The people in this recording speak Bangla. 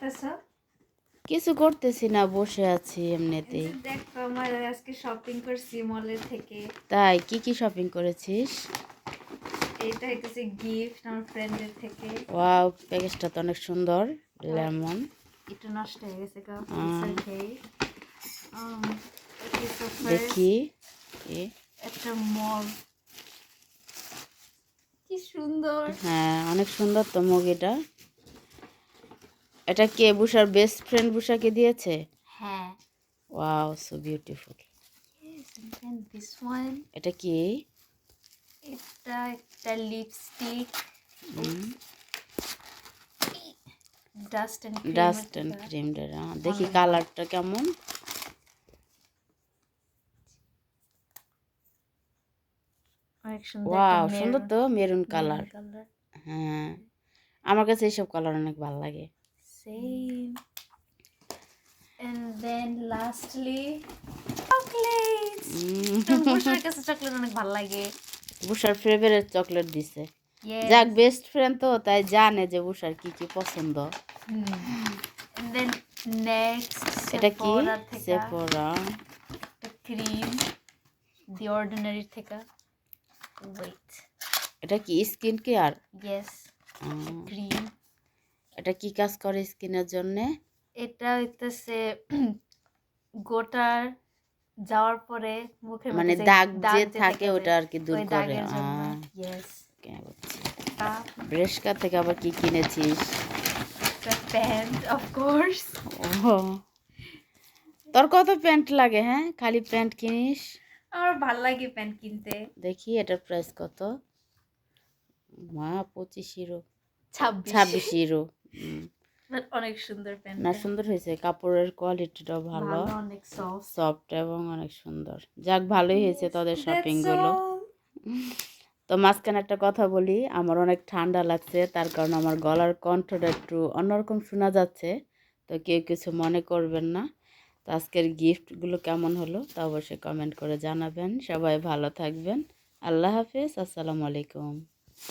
করতেছ? কিছু করতেছি না বসে আছি এমনিতেই। দেখো আমার আজকে শপিং করছি মলের থেকে। তাই কি কি শপিং করেছিস? এইটা হইতেছে গিফট আমার ফ্রেন্ডের থেকে। ওয়াও প্যাকেজটা তো অনেক সুন্দর লেমন একটু নষ্ট হয়ে গেছে গা দেখি একটা মল কি সুন্দর। হ্যাঁ অনেক সুন্দর তো মুগিটা এটা। কে বুসার বেস্ট ফ্রেন্ড বুসাকে দিয়েছে? হ্যাঁ। ওয়াও সো বিউটিফুল এটা কি? এটা একটা lipstick dust and dust and cream দেখি কালারটা কেমন। ওয়াও সুন্দর তো মেরুন কালার কালার হ্যাঁ। আমার কাছে এইসব কালার অনেক ভালো লাগে। Same. And then lastly, chocolates. বসুর কাছে চকলেট অনেক ভালো লাগে। বুসার ফেভারিট চকলেট দিছে. যাক বেস্ট ফ্রেন্ড তো তাই জানে যে বুসার কি কি পছন্দ. And then next, এটা কি? সেফোরা ক্রিম দি অর্ডিনারি থেকে। ওয়েট এটা কি স্কিন কেয়ার ইয়েস ক্রিম এটা কি কাজ করে স্কিনের জন্য? এটা হইতেছে গোটার যাওয়ার পরে মুখে মানে দাগ যে থাকে ওটা আর কি দূর করে ব্রেশকা থেকে আবার কি কিনেছিস? প্যান্ট অফ কোর্স ও তোর কত প্যান্ট লাগে হ্যাঁ? খালি প্যান্ট কিনিস? আমার ভালো লাগে প্যান্ট কিনতে। দেখি এটার প্রাইস কত? মা পঁচিশ ইউরো ছাব্বিশ। ছাব্বিশ ইউরো অনেক সুন্দর প্যান্ট না সুন্দর হয়েছে। কাপড়ের কোয়ালিটিটাও ভালো অনেক সফট সফট এবং অনেক সুন্দর। যাক ভালোই হয়েছে তোদের শপিংগুলো তো মাঝখানে একটা কথা বলি আমার অনেক ঠান্ডা লাগছে তার কারণে আমার গলার কণ্ঠটা একটু অন্যরকম শোনা যাচ্ছে তো কেউ কিছু মনে করবেন না। তো আজকের গিফটগুলো কেমন হলো তা অবশ্যই কমেন্ট করে জানাবেন। সবাই ভালো থাকবেন। আল্লাহ হাফেজ আসসালামু আলাইকুম।